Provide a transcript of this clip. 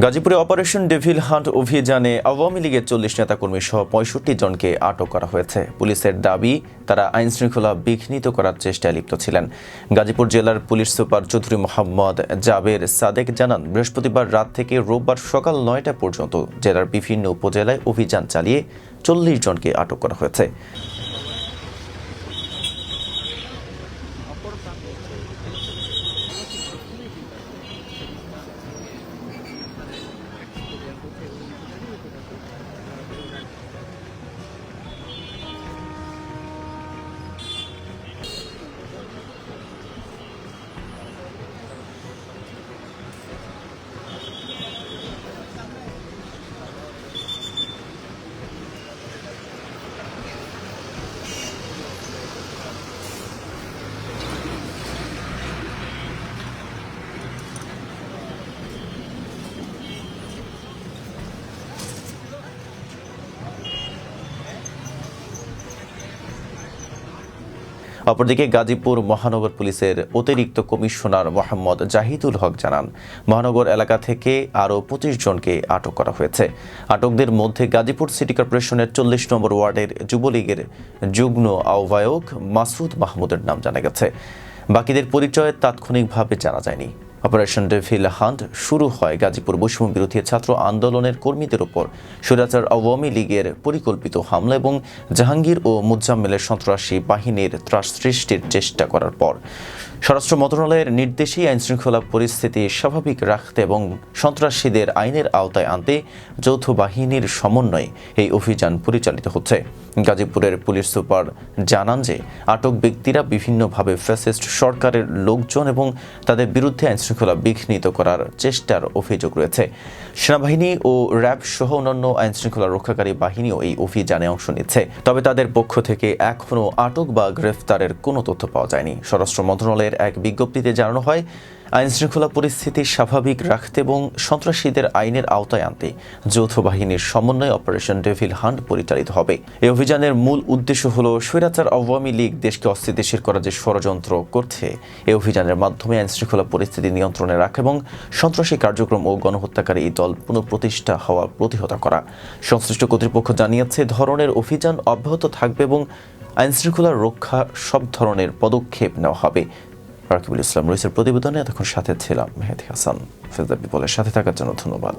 গাজীপুরে operation devil hunt অভিযানে আওয়ামী লীগের চল্লিশ নেতাকর্মী সহ পঁয়ষট্টি জনকে আটক করা হয়েছে। পুলিশের দাবি, তারা আইন শৃঙ্খলা বিঘ্নিত করার চেষ্টায় লিপ্ত ছিলেন। গাজীপুর জেলার পুলিশ সুপার চৌধুরী মোহাম্মদ জাবের সাদেক জানান, বৃহস্পতিবার রাত থেকে রোববার সকাল নয়টা পর্যন্ত জেলার বিভিন্ন উপজেলায় অভিযান চালিয়ে চল্লিশ জনকে আটক করা হয়েছে। অপরদিকে গাজীপুর মহানগর পুলিশের অতিরিক্ত কমিশনার মোহাম্মদ জাহিদুল হক জানান, মহানগর এলাকা থেকে আরও পঁচিশ জনকে আটক করা হয়েছে। আটকদের মধ্যে গাজীপুর সিটি কর্পোরেশনের চল্লিশ নম্বর ওয়ার্ডের যুবলীগের যুগ্ম আহ্বায়ক মাসুদ মাহমুদের নাম জানা গেছে। বাকিদের পরিচয় তাৎক্ষণিকভাবে জানা যায়নি। অপারেশন ডেভিল হান্ট শুরু হয় গাজীপুর বৈষম্য বিরোধী ছাত্র আন্দোলনের কর্মীদের উপর স্বৈরাচার আওয়ামী লীগের পরিকল্পিত হামলা এবং জাহাঙ্গীর ও মুজাম্মেলের সন্ত্রাসী বাহিনীর ত্রাস সৃষ্টির চেষ্টা করার পর। স্বরাষ্ট্র মন্ত্রণালয়ের নির্দেশেই আইনশৃঙ্খলা পরিস্থিতি স্বাভাবিক রাখতে এবং সন্ত্রাসীদের আইনের আওতায় আনতে যৌথ বাহিনীর সমন্বয়ে এই অভিযান পরিচালিত হচ্ছে। গাজীপুরের পুলিশ সুপার জানান যে, আটক ব্যক্তিরা বিভিন্নভাবে ফ্যাসিস্ট সরকারের লোকজন এবং তাদের বিরুদ্ধে আইনশৃঙ্খলা বিঘ্নিত করার চেষ্টার অভিযোগ রয়েছে। সেনাবাহিনী ও র্যাব সহ অন্যান্য আইনশৃঙ্খলা রক্ষাকারী বাহিনীও এই অভিযানে অংশ নিচ্ছে। তবে তাদের পক্ষ থেকে এখনও আটক বা গ্রেফতারের কোনো তথ্য পাওয়া যায়নি। স্বরাষ্ট্র মন্ত্রণালয়ের এক বিজ্ঞপ্তিতে জানানো হয় আইনশৃঙ্খলা পরিস্থিতি স্বাভাবিক রাখতে এবং সন্ত্রাসীদের আইনের আওতায় আনতে যৌথ বাহিনীর সমন্বয়ে অপারেশন ডেভিল হান্ট পরিচালিত হবে। এই অভিযানের মূল উদ্দেশ্য হল স্বৈরাচার আওয়ামী লীগ দেশকে অস্থিতিশীল করার যে ষড়যন্ত্র করছে এই অভিযানের মাধ্যমে আইনশৃঙ্খলা পরিস্থিতি নিয়ন্ত্রণে রাখা এবং সন্ত্রাসী কার্যক্রম ও গণহত্যাকারী এই দল পুনঃপ্রতিষ্ঠা হওয়া প্রতিহত করা। সংশ্লিষ্ট কর্তৃপক্ষ জানিয়েছে, ধরনের অভিযান অব্যাহত থাকবে এবং আইনশৃঙ্খলা রক্ষা সব ধরনের পদক্ষেপ নেওয়া হবে। রাকিবুল ইসলাম রইসের প্রতিবেদনে, এতক্ষণ সাথে ছিলাম মেহেদি হাসান। ফেজদা বিপলের সাথে থাকার জন্য ধন্যবাদ।